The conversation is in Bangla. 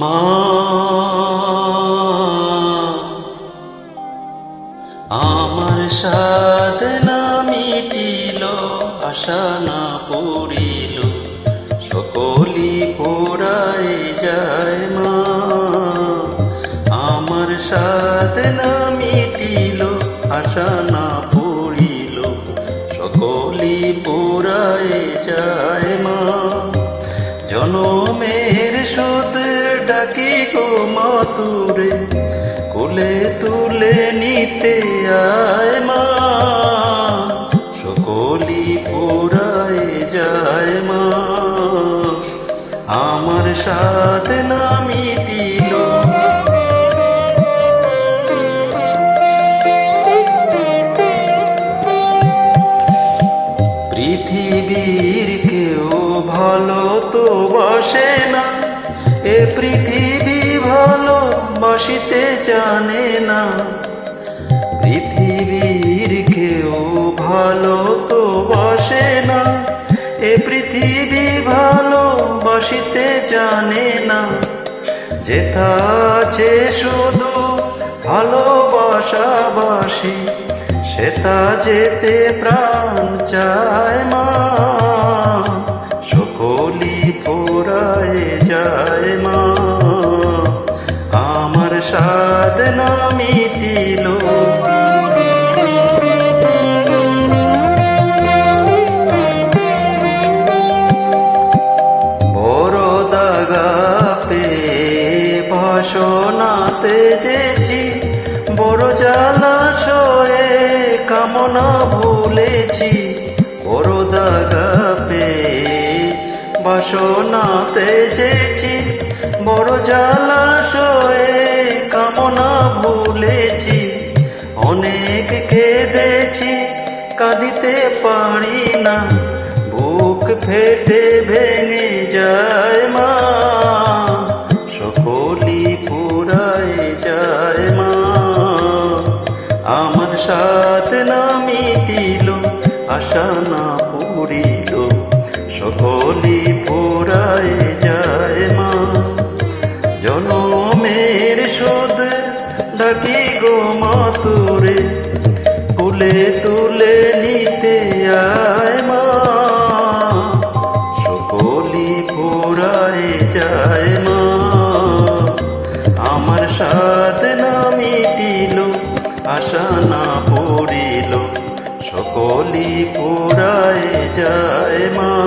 মা আমার সাদ না মিটিল, আশা না পড়িল সকলি পোড়ায় যায় মা। আমার সাদ না মিটিল, আশা না পড়িল সকলি পোড়ায় যায় মা। জনমের সুদ ডাকি গো মাতুরে, কোলে তুলে নিতে আয় মা। সকলি পোড়ায় যায় মা। আমার সাথে না মিটিল পৃথিবীর কেউ ভালো তো বসে পৃথিবী ভালো বসিতে জানে না। পৃথিবীর কেউ ভালো তো বসে না। এ পৃথিবী ভালো বসিতে জানে না। যেথা আছে শুধু ভালোবাসাবাসি সেটা যেতে প্রাণ চায় মা। সকলি সাদ না মিটিল বাসনাতে যেছি বড় জলাশয়ে কামনা ভুলেছি। বড় দাগা পে বাসনাতে যেছি বড় জলাশয়ে ভুলেছি, অনেক কেঁদেছি, কাঁদিতে পারি না। বুক ফেটে ভেঙে যায় মা সকলি পুরায় যায় মা। আমার সাথে না মিটিল, আশা না পুরিল সকলি পুরায় যায় মা। জনমের শোধ ডাকি গো মাতুরে, কুলে তুলে নিতে আয় মা। সকলি পোড়ায় যায় মা। আমার সাথ না মিটিল আশা না পড়িল, সকলি পোড়ায় যায় মা।